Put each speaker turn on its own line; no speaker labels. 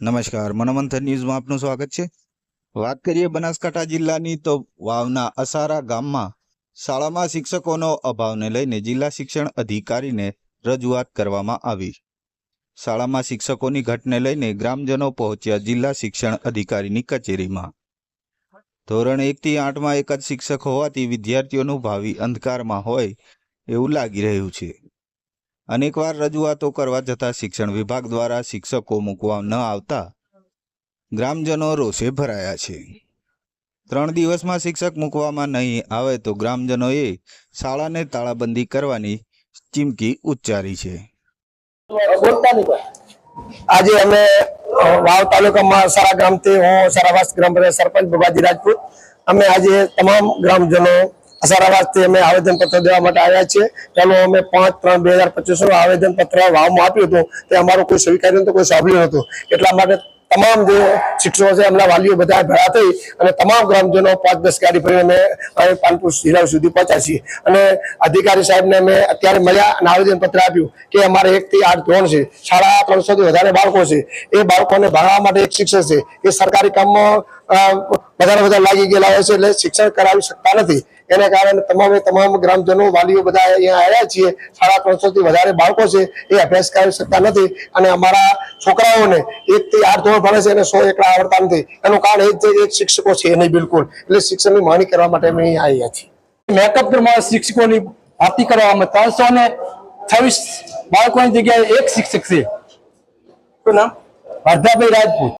નમસ્કાર, મનોમંથન ન્યૂઝમાં આપનું સ્વાગત છે. વાત કરીએ બનાસકાંઠા જિલ્લાની તો વાવના અસારા ગામમાં શાળામાં શિક્ષકોનો અભાવને લઈને જિલ્લા શિક્ષણ અધિકારીને રજૂઆત કરવામાં આવી. શાળામાં શિક્ષકોની ઘટને લઈને ગ્રામજનો પહોંચ્યા જિલ્લા શિક્ષણ અધિકારીની કચેરીમાં. ધોરણ એકથી આઠમાં એક જ શિક્ષક હોવાથી વિદ્યાર્થીઓનું ભાવિ અંધકારમાં હોય એવું લાગી રહ્યું છે. અનેકવાર રજૂઆતો કરવા જતાં શિક્ષણ વિભાગ દ્વારા શિક્ષકો મૂકવા ન આવતા ગ્રામજનો રોષે ભરાયા છે. ત્રણ દિવસમાં શિક્ષક મૂકવામાં નહીં આવે તો ગ્રામજનોએ શાળાને તાળાબંધી કરવાની ચીમકી ઉચ્ચારી છે.
આજે અમે વાવ તાલુકામાં સારા ગામથી હું સારાવાસ ગ્રામ સરપંચ ભગાજી રાજપૂત અમે આજે તમામ ગ્રામજનો સારાવાસથી અમે આવેદનપત્ર દેવા માટે આવ્યા છીએ. તેનું અમે પાંચ ત્રણ બે હજાર પચીસનું આવેદનપત્ર વાવમાં આપ્યું હતું. તે અમારું કોઈ સ્વીકાર્યું નતું કોઈ સાંભળ્યું નતું એટલા માટે તમામ જે શિક્ષકો છે, એમના વાલીઓ બધા ભેળા થઈ અને તમામ ગ્રામજનો પાંચ દસ ગાડી ભરીને અમે પાનપુર જિલ્લા સુધી પહોંચ્યા અને અધિકારી સાહેબને અમે અત્યારે મળ્યા અને આવેદનપત્ર આપ્યું કે અમારે એક થી આઠ ધોરણ છે. સાડા ત્રણસો થી વધારે બાળકો છે. એ બાળકોને ભણાવવા માટે એક શિક્ષક છે. એ સરકારી કામમાં વધારે વધારે લાગી ગયેલા હોય છે એટલે શિક્ષણ કરાવી શકતા નથી. એને કારણે તમામે તમામ ગ્રામજનો વાલીઓ બધા અહીંયા આવ્યા છીએ. સાડા ત્રણસોથી વધારે બાળકો છે એ અભ્યાસ કરાવી શકતા નથી. અને અમારા છોકરાઓને એક થી આઠ ધોરણ ભણે છે અને સો એકડા આવડતા નથી. એનું કારણ એ જ છે એક શિક્ષકો છે નહીં બિલકુલ. એટલે શિક્ષણની માંગણી કરવા માટે અમે અહીંયા આવ્યા છીએ.
મેકઅપમાં શિક્ષકોની ભરતી કરવામાં ત્રણસો ને છવ્વીસ બાળકોની જગ્યાએ એક શિક્ષક છે.
શું નામ?
હર્ધાભાઈ રાજપૂત.